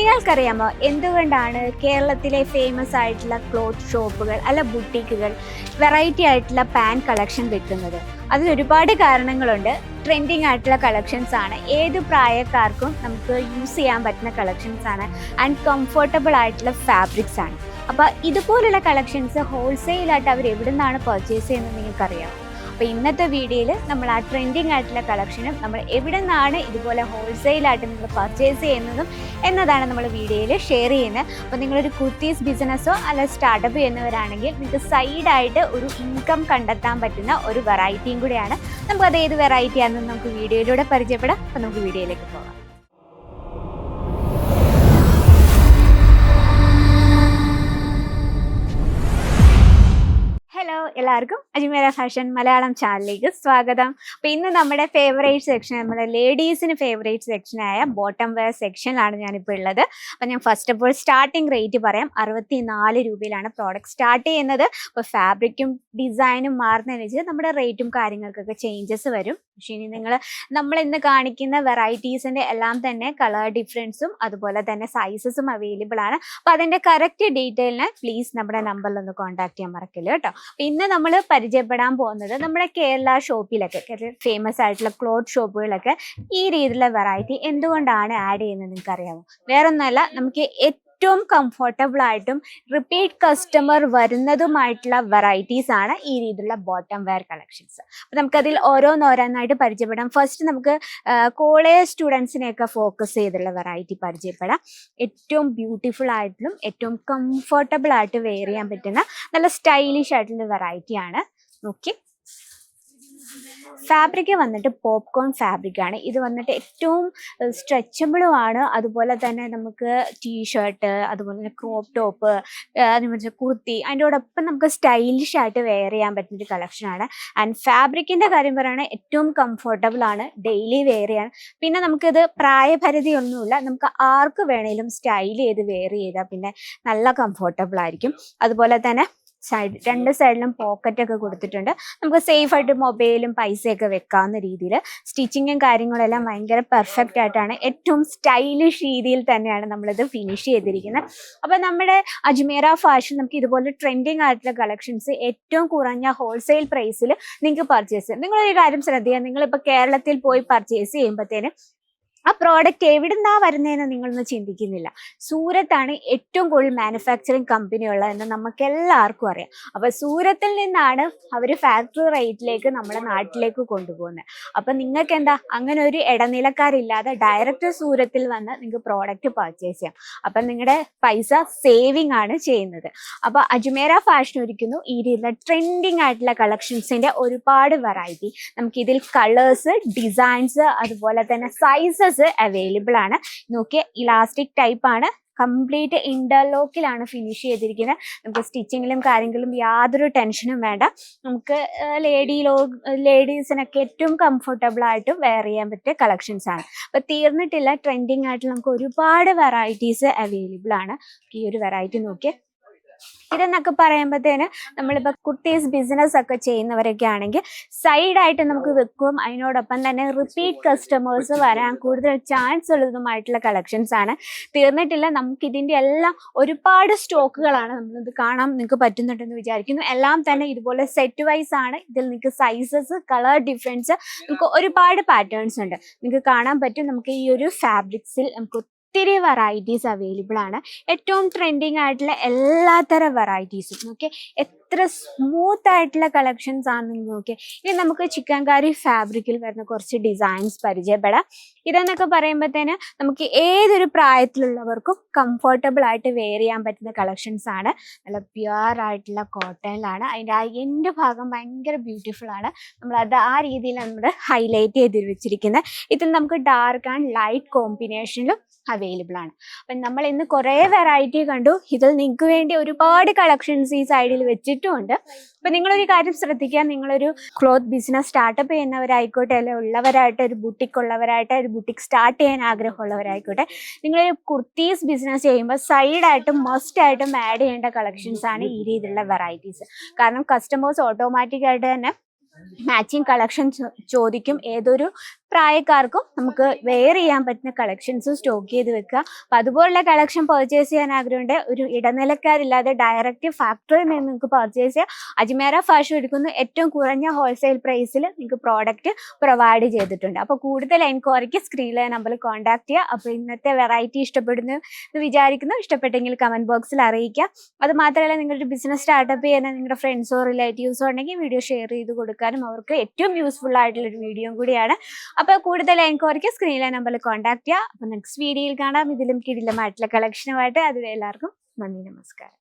നിങ്ങൾക്കറിയാമോ എന്തുകൊണ്ടാണ് കേരളത്തിലെ ഫേമസ് ആയിട്ടുള്ള ക്ലോത്ത് ഷോപ്പുകൾ അല്ല ബുട്ടീക്കുകൾ വെറൈറ്റി ആയിട്ടുള്ള പാൻ കളക്ഷൻ വെക്കുന്നത്? അതിൽ ഒരുപാട് കാരണങ്ങളുണ്ട്. ട്രെൻഡിങ് ആയിട്ടുള്ള കളക്ഷൻസ് ആണ്. ഏത് പ്രായക്കാർക്കും നമുക്ക് യൂസ് ചെയ്യാൻ പറ്റുന്ന കളക്ഷൻസ് ആണ്. ആൻഡ് കംഫർട്ടബിൾ ആയിട്ടുള്ള ഫാബ്രിക്സ് ആണ്. അപ്പോൾ ഇതുപോലുള്ള കളക്ഷൻസ് ഹോൾസെയിലായിട്ട് അവർ എവിടെ നിന്നാണ് പർച്ചേസ് ചെയ്യുന്നത് നിങ്ങൾക്കറിയാം അപ്പോൾ ഇന്നത്തെ വീഡിയോയിൽ നമ്മൾ ആ ട്രെൻഡിങ് ആയിട്ടുള്ള കളക്ഷനും നമ്മൾ എവിടെ നിന്നാണ് ഇതുപോലെ ഹോൾസെയിലായിട്ട് നിങ്ങൾ പർച്ചേസ് ചെയ്യുന്നതും എന്നതാണ് നമ്മൾ വീഡിയോയിൽ ഷെയർ ചെയ്യുന്നത്. അപ്പോൾ നിങ്ങളൊരു കുർത്തീസ് ബിസിനസ്സോ അല്ല സ്റ്റാർട്ടപ്പ് ചെയ്യുന്നവരാണെങ്കിൽ നിങ്ങൾക്ക് സൈഡായിട്ട് ഒരു ഇൻകം കണ്ടെത്താൻ പറ്റുന്ന ഒരു വെറൈറ്റിയും കൂടിയാണ്. നമുക്കത് ഏത് വെറൈറ്റി ആണെന്ന് നമുക്ക് വീഡിയോയിലൂടെ പരിചയപ്പെടാം. അപ്പോൾ നമുക്ക് വീഡിയോയിലേക്ക് പോകാം. എല്ലാവർക്കും അജ്മേര ഫാഷൻ മലയാളം ചാനലിലേക്ക് സ്വാഗതം. അപ്പോൾ ഇന്ന് നമ്മുടെ ഫേവറേറ്റ് സെക്ഷൻ നമ്മുടെ ലേഡീസിന് ഫേവറേറ്റ് ആയ ബോട്ടം വെയർ സെക്ഷനിലാണ് ഞാനിപ്പോൾ ഉള്ളത്. അപ്പോൾ ഞാൻ first of all starting rate പറയാം. അറുപത്തി നാല് രൂപയിലാണ് പ്രോഡക്റ്റ് സ്റ്റാർട്ട് ചെയ്യുന്നത്. അപ്പോൾ ഫാബ്രിക്കും ഡിസൈനും മാറുന്നതിനനുസരിച്ച് നമ്മുടെ റേറ്റും കാര്യങ്ങൾക്കൊക്കെ ചേഞ്ചസ് വരും. പക്ഷേ ഇനി നിങ്ങൾ നമ്മൾ ഇന്ന് കാണിക്കുന്ന വെറൈറ്റീസിന്റെ എല്ലാം തന്നെ കളർ ഡിഫറൻസും അതുപോലെ തന്നെ സൈസസും അവൈലബിൾ ആണ്. അപ്പോൾ അതിന്റെ കറക്റ്റ് ഡീറ്റെയിലിന് പ്ലീസ് നമ്മുടെ നമ്പറിൽ ഒന്ന് കോൺടാക്ട് ചെയ്യാൻ മറക്കില്ല കേട്ടോ. അപ്പൊ ഇന്ന് നമ്മൾ പരിചയപ്പെടാൻ പോകുന്നത് നമ്മുടെ കേരള ഷോപ്പിലൊക്കെ ഫേമസ് ആയിട്ടുള്ള ക്ലോത്ത് ഷോപ്പുകളൊക്കെ ഈ രീതിയിലുള്ള വെറൈറ്റി എന്തുകൊണ്ടാണ് ആഡ് ചെയ്യുന്നത് നിങ്ങൾക്ക് അറിയാമോ വേറൊന്നുമല്ല നമുക്ക് ഏറ്റവും കംഫർട്ടബിൾ ആയിട്ടും റിപ്പീറ്റ് കസ്റ്റമർ വരുന്നതുമായിട്ടുള്ള വെറൈറ്റീസ് ആണ് ഈ രീതിയിലുള്ള ബോട്ടം വെയർ കളക്ഷൻസ് അപ്പൊ നമുക്കതിൽ ഓരോന്നോരോന്നായിട്ട് പരിചയപ്പെടാം. ഫസ്റ്റ് നമുക്ക് കോളേജ് സ്റ്റുഡൻസിനെയൊക്കെ ഫോക്കസ് ചെയ്തുള്ള വെറൈറ്റി പരിചയപ്പെടാം. ഏറ്റവും ബ്യൂട്ടിഫുൾ ആയിട്ടും ഏറ്റവും കംഫർട്ടബിൾ ആയിട്ട് വെയർ ചെയ്യാൻ പറ്റുന്ന നല്ല സ്റ്റൈലിഷ് ആയിട്ടുള്ള വെറൈറ്റിയാണ് നോക്കി ഫാബ്രിക് വന്നിട്ട് പോപ്കോൺ ഫാബ്രിക് ആണ്. ഇത് വന്നിട്ട് ഏറ്റവും സ്ട്രെച്ചബിളും ആണ്. അതുപോലെ തന്നെ നമുക്ക് ടീഷർട്ട് അതുപോലെ തന്നെ ക്രോപ്പ് ടോപ്പ് അതുപോലെ കുർത്തി. അതിന്റെ കൂടൊപ്പം നമുക്ക് സ്റ്റൈലിഷ് ആയിട്ട് വെയർ ചെയ്യാൻ പറ്റുന്ന ഒരു കളക്ഷനാണ് ആൻഡ് ഫാബ്രിക്കിന്റെ കാര്യം പറയുകയാണെങ്കിൽ ഏറ്റവും കംഫർട്ടബിൾ ആണ്. ഡെയിലി വെയർ ചെയ്യാൻ പിന്നെ നമുക്കിത് പ്രായപരിധി ഒന്നുമില്ല. നമുക്ക് ആർക്ക് വേണേലും സ്റ്റൈൽ ചെയ്ത് വെയർ ചെയ്താൽ പിന്നെ നല്ല കംഫർട്ടബിൾ ആയിരിക്കും. അതുപോലെ തന്നെ സൈഡ് രണ്ട് സൈഡിലും പോക്കറ്റ് ഒക്കെ കൊടുത്തിട്ടുണ്ട്. നമുക്ക് സേഫ് ആയിട്ട് മൊബൈലും പൈസയൊക്കെ വെക്കാവുന്ന രീതിയിൽ സ്റ്റിച്ചിങ്ങും കാര്യങ്ങളെല്ലാം ഭയങ്കര പെർഫെക്റ്റ് ആയിട്ടാണ്. ഏറ്റവും സ്റ്റൈലിഷ് രീതിയിൽ തന്നെയാണ് നമ്മളിത് ഫിനിഷ് ചെയ്തിരിക്കുന്നത്. അപ്പോൾ നമ്മുടെ അജ്മീറ ഫാഷൻ നമുക്ക് ഇതുപോലെ ട്രെൻഡിങ് ആയിട്ടുള്ള കളക്ഷൻസ് ഏറ്റവും കുറഞ്ഞ ഹോൾസെയിൽ പ്രൈസിൽ നിങ്ങൾക്ക് പർച്ചേസ് ചെയ്യാം. നിങ്ങളൊരു കാര്യം ശ്രദ്ധിക്കുക. നിങ്ങളിപ്പോൾ കേരളത്തിൽ പോയി പർച്ചേസ് ചെയ്യുമ്പോഴത്തേന് ആ പ്രോഡക്റ്റ് എവിടുന്നാ വരുന്നതെന്ന് നിങ്ങളൊന്നും ചിന്തിക്കുന്നില്ല. സൂരത്താണ് ഏറ്റവും കൂടുതൽ മാനുഫാക്ചറിങ് കമ്പനി ഉള്ളതെന്ന് നമുക്ക് എല്ലാവർക്കും അറിയാം. അപ്പൊ സൂരത്തിൽ നിന്നാണ് അവർ ഫാക്ടറി റേറ്റിലേക്ക് നമ്മുടെ നാട്ടിലേക്ക് കൊണ്ടുപോകുന്നത് അപ്പൊ നിങ്ങൾക്ക് എന്താ അങ്ങനെ ഒരു ഇടനിലക്കാരില്ലാതെ ഡയറക്റ്റ് സൂരത്തിൽ വന്ന് നിങ്ങൾക്ക് പ്രോഡക്റ്റ് പർച്ചേസ് ചെയ്യാം. അപ്പൊ നിങ്ങളുടെ പൈസ സേവിങ് ആണ് ചെയ്യുന്നത്. അപ്പൊ അജ്മേര ഫാഷൻ ഒരുക്കുന്നു. ഈ രീതിയിലുള്ള ട്രെൻഡിങ് ആയിട്ടുള്ള കളക്ഷൻസിന്റെ ഒരുപാട് വെറൈറ്റി നമുക്ക് ഇതിൽ കളേഴ്സ് ഡിസൈൻസ് അതുപോലെ തന്നെ സൈസസ് അവൈലബിൾ ആണ്. നോക്കിയ ഇലാസ്റ്റിക് ടൈപ്പ് ആണ്. കംപ്ലീറ്റ് ഇന്റർലോക്കിലാണ് ഫിനിഷ് ചെയ്തിരിക്കുന്നത്. നമുക്ക് സ്റ്റിച്ചിങ്ങിലും കാര്യങ്ങളിലും യാതൊരു ടെൻഷനും വേണ്ട. നമുക്ക് ലേഡി ലോ ലേഡീസിനൊക്കെ ഏറ്റവും കംഫർട്ടബിൾ ആയിട്ട് വെയർ ചെയ്യാൻ പറ്റിയ കളക്ഷൻസ് ആണ്. അപ്പോൾ തീർന്നിട്ടില്ല ട്രെൻഡിങ് ആയിട്ട് നമുക്ക് ഒരുപാട് വെറൈറ്റീസ് അവൈലബിൾ ആണ്. ഈ ഒരു വെറൈറ്റി നോക്കിയേ. ഇതെന്നൊക്കെ പറയുമ്പോഴത്തേന് നമ്മളിപ്പോൾ കുട്ടീസ് ബിസിനസ് ഒക്കെ ചെയ്യുന്നവരൊക്കെ ആണെങ്കിൽ സൈഡായിട്ട് നമുക്ക് വെക്കും. അതിനോടൊപ്പം തന്നെ റിപ്പീറ്റ് കസ്റ്റമേഴ്സ് വരാൻ കൂടുതൽ ചാൻസ് ഉള്ളതുമായിട്ടുള്ള കളക്ഷൻസ് ആണ്. തീർന്നിട്ടില്ല നമുക്ക് ഇതിന്റെ എല്ലാം ഒരുപാട് സ്റ്റോക്കുകളാണ് നമ്മളിത് കാണാൻ നിങ്ങൾക്ക് പറ്റുന്നുണ്ടെന്ന് വിചാരിക്കുന്നു. എല്ലാം തന്നെ ഇതുപോലെ സെറ്റ് വൈസ് ആണ്. ഇതിൽ നിങ്ങൾക്ക് സൈസസ് കളർ ഡിഫറൻസ് നമുക്ക് ഒരുപാട് പാറ്റേൺസ് ഉണ്ട്. നിങ്ങൾക്ക് കാണാൻ പറ്റും. നമുക്ക് ഈ ഒരു ഫാബ്രിക്സിൽ നമുക്ക് ഒത്തിരി വെറൈറ്റീസ് അവൈലബിൾ ആണ്. ഏറ്റവും ട്രെൻഡിങ് ആയിട്ടുള്ള എല്ലാത്തരം വെറൈറ്റീസും ഓക്കെ എത്ര സ്മൂത്ത് ആയിട്ടുള്ള കളക്ഷൻസ് ആണെന്ന് നോക്കി ഇനി നമുക്ക് ചിക്കൻ കറി ഫാബ്രിക്കിൽ വരുന്ന കുറച്ച് ഡിസൈൻസ് പരിചയപ്പെടാം. ഇതെന്നൊക്കെ പറയുമ്പോഴത്തേന് നമുക്ക് ഏതൊരു പ്രായത്തിലുള്ളവർക്കും കംഫർട്ടബിൾ ആയിട്ട് വെയർ ചെയ്യാൻ പറ്റുന്ന കളക്ഷൻസ് ആണ്. നല്ല പ്യുവർ ആയിട്ടുള്ള കോട്ടണിലാണ് അതിന്റെ ആ എന്റെ ഭാഗം ഭയങ്കര ബ്യൂട്ടിഫുൾ ആണ്. നമ്മൾ അത് ആ രീതിയിൽ നമ്മൾ ഹൈലൈറ്റ് ചെയ്ത് വെച്ചിരിക്കുന്നത്. ഇതിൽ നമുക്ക് ഡാർക്ക് ആൻഡ് ലൈറ്റ് കോമ്പിനേഷനിലും അവൈലബിൾ ആണ്. അപ്പം നമ്മൾ ഇന്ന് കുറേ വെറൈറ്റി കണ്ടു. ഇതിൽ നിങ്ങൾക്ക് വേണ്ടി ഒരുപാട് കളക്ഷൻസ് ഈ സൈഡിൽ വെച്ചിട്ടുമുണ്ട് അപ്പൊ നിങ്ങളൊരു കാര്യം ശ്രദ്ധിക്കുക. നിങ്ങളൊരു ക്ലോത്ത് ബിസിനസ് സ്റ്റാർട്ടപ്പ് ചെയ്യുന്നവരായിക്കോട്ടെ അല്ലെ ഉള്ളവരായിട്ട് ഒരു ബുട്ടിക് ഉള്ളവരായിട്ട് ഒരു ബുട്ടിക് സ്റ്റാർട്ട് ചെയ്യാൻ ആഗ്രഹമുള്ളവരായിക്കോട്ടെ നിങ്ങളൊരു കുർത്തീസ് ബിസിനസ് ചെയ്യുമ്പോൾ സൈഡായിട്ടും മസ്റ്റ് ആയിട്ടും ആഡ് ചെയ്യേണ്ട കളക്ഷൻസ് ആണ് ഈ രീതിയിലുള്ള വെറൈറ്റീസ് കാരണം കസ്റ്റമേഴ്സ് ഓട്ടോമാറ്റിക് ആയിട്ട് തന്നെ മാച്ചിങ് കളക്ഷൻ ചോദിക്കും. ഏതൊരു പ്രായക്കാർക്കും നമുക്ക് വെയർ ചെയ്യാൻ പറ്റുന്ന കളക്ഷൻസ് സ്റ്റോക്ക് ചെയ്ത് വെക്കുക. അപ്പം അതുപോലുള്ള കളക്ഷൻ പർച്ചേസ് ചെയ്യാൻ ആഗ്രഹമുണ്ട്. ഒരു ഇടനിലക്കാരില്ലാതെ ഡയറക്റ്റ് ഫാക്ടറിയിൽ നിന്ന് നിങ്ങൾക്ക് പർച്ചേസ് ചെയ്യാം. അജ്മേര ഫാഷൻ എടുക്കുന്ന ഏറ്റവും കുറഞ്ഞ ഹോൾസെയിൽ പ്രൈസിൽ നിങ്ങൾക്ക് പ്രോഡക്റ്റ് പ്രൊവൈഡ് ചെയ്തിട്ടുണ്ട്. അപ്പോൾ കൂടുതൽ എൻക്വയറിക്ക് സ്ക്രീനിലെ നമ്പറിൽ കോൺടാക്ട് ചെയ്യുക. അപ്പോൾ ഇന്നത്തെ വെറൈറ്റി ഇഷ്ടപ്പെടുന്നു എന്ന് വിചാരിക്കുന്നു. ഇഷ്ടപ്പെട്ടെങ്കിൽ കമന്റ് ബോക്സിൽ അറിയിക്കുക. അത് മാത്രമല്ല നിങ്ങളുടെ ബിസിനസ് സ്റ്റാർട്ടപ്പ് ചെയ്യുന്ന നിങ്ങളുടെ ഫ്രണ്ട്സോ റിലേറ്റീവ്സോ ഉണ്ടെങ്കിൽ വീഡിയോ ഷെയർ ചെയ്ത് കൊടുക്കാനും അവർക്ക് ഏറ്റവും യൂസ്ഫുൾ ആയിട്ടുള്ള ഒരു വീഡിയോ കൂടിയാണ്. അപ്പോൾ കൂടുതൽ എൻക്വയറിക്ക് സ്ക്രീനിലെ നമ്പറിൽ കോൺടാക്ട് ചെയ്യാം. അപ്പോൾ നെക്സ്റ്റ് വീഡിയോയിൽ കാണാം. ഇതിലും കിടിലമായിട്ടുള്ള കളക്ഷനുമായിട്ട് അതുവരെ എല്ലാവർക്കും നന്ദി നമസ്കാരം.